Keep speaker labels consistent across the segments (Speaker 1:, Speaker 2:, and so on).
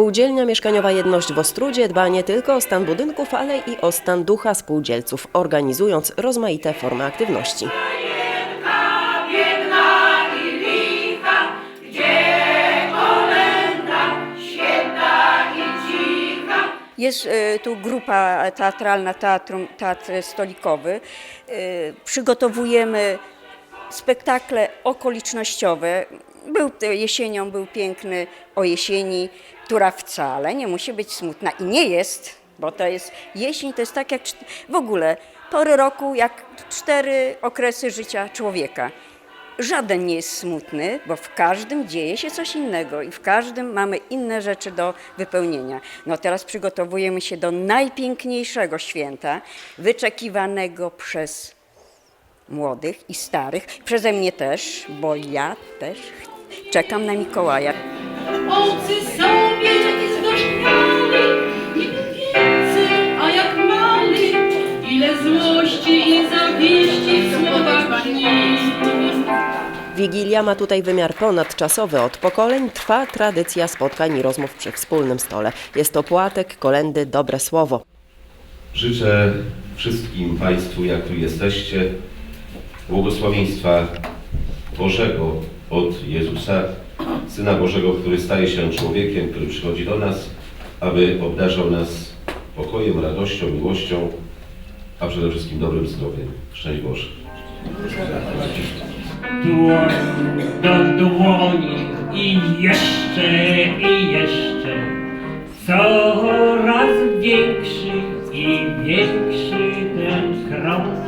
Speaker 1: Spółdzielnia Mieszkaniowa Jedność w Ostrudzie dba nie tylko o stan budynków, ale i o stan ducha spółdzielców, organizując rozmaite formy aktywności.
Speaker 2: Jest e, tu grupa teatralna, teatrum, Teatr Stolikowy. E, Przygotowujemy spektakle okolicznościowe. Był to- jesienią był piękny o jesieni, która wcale nie musi być smutna i nie jest, bo to jest jesień to jest tak jak w ogóle pory roku jak cztery okresy życia człowieka. Żaden nie jest smutny, bo w każdym dzieje się coś innego i w każdym mamy inne rzeczy do wypełnienia. No teraz przygotowujemy się do najpiękniejszego święta, wyczekiwanego przez młodych i starych, przeze mnie też, bo ja też czekam na Mikołaja.
Speaker 1: Wigilia ma tutaj wymiar ponadczasowy. Od pokoleń trwa tradycja spotkań i rozmów przy wspólnym stole. Jest to płatek, kolendy, dobre słowo.
Speaker 3: Życzę wszystkim Państwu, jak tu jesteście, błogosławieństwa Bożego od Jezusa, Syna Bożego, który staje się człowiekiem, który przychodzi do nas, aby obdarzał nas pokojem, radością, miłością, a przede wszystkim dobrym zdrowiem. Szczęść Boże.
Speaker 4: Dłoń do dłoni i jeszcze i jeszcze coraz większy i większy ten krok.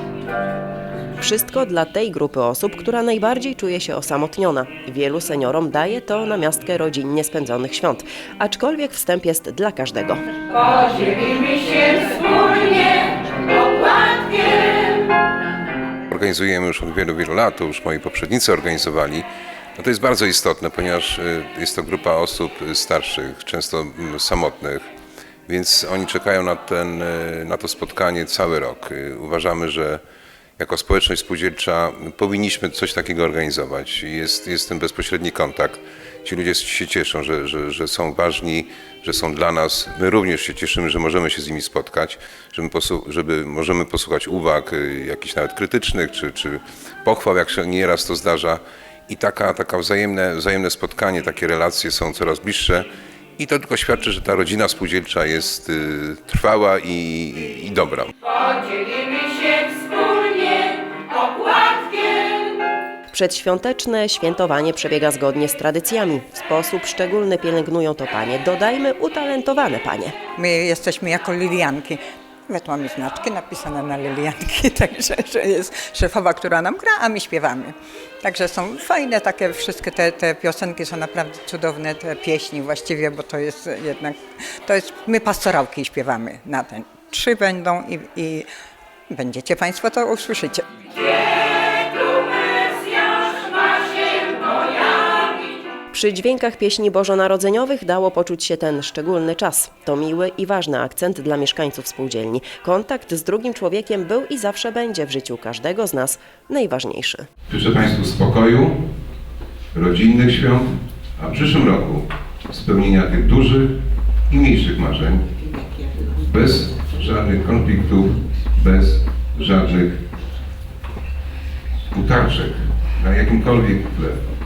Speaker 1: Wszystko dla tej grupy osób, która najbardziej czuje się osamotniona. Wielu seniorom daje to namiastkę rodzinnie spędzonych świąt, aczkolwiek wstęp jest dla każdego.
Speaker 5: Organizujemy już od wielu, wielu lat, to już moi poprzednicy organizowali. No to jest bardzo istotne, ponieważ y, jest to grupa osób y, starszych, często mm, samotnych, więc oni czekają na, ten, y, na to spotkanie cały rok. Uważamy, że jako społeczność spółdzielcza powinniśmy coś takiego organizować. Jest, jest ten bezpośredni kontakt. Ci ludzie się cieszą, że, że, że są ważni, że są dla nas. My również się cieszymy, że możemy się z nimi spotkać, żeby, żeby możemy posłuchać uwag, y, jakichś nawet krytycznych, czy, czy pochwał, jak się nieraz to zdarza. I taka, taka wzajemne, wzajemne spotkanie, takie relacje są coraz bliższe. I to tylko świadczy, że ta rodzina spółdzielcza jest y, trwała i, i, dobra.
Speaker 1: Przedświąteczne świętowanie przebiega zgodnie z tradycjami. W sposób szczególny pielęgnują to panie. Dodajmy utalentowane panie.
Speaker 6: My jesteśmy jako Lilianki. Nawet mamy znaczki napisane na Lilianki, także że jest szefowa, która nam gra, a my śpiewamy. Także są fajne takie wszystkie te, te piosenki, są naprawdę cudowne te pieśni właściwie, bo to jest jednak, to jest, my pastorałki śpiewamy na ten. Trzy będą i, i będziecie Państwo to usłyszycie.
Speaker 1: Przy dźwiękach pieśni bożonarodzeniowych dało poczuć się ten szczególny czas. To miły i ważny akcent dla mieszkańców spółdzielni. Kontakt z drugim człowiekiem był i zawsze będzie w życiu każdego z nas najważniejszy.
Speaker 7: Życzę Państwu spokoju, rodzinnych świąt, a w przyszłym roku spełnienia tych dużych i mniejszych marzeń, bez żadnych konfliktów, bez żadnych utarczek na jakimkolwiek tle.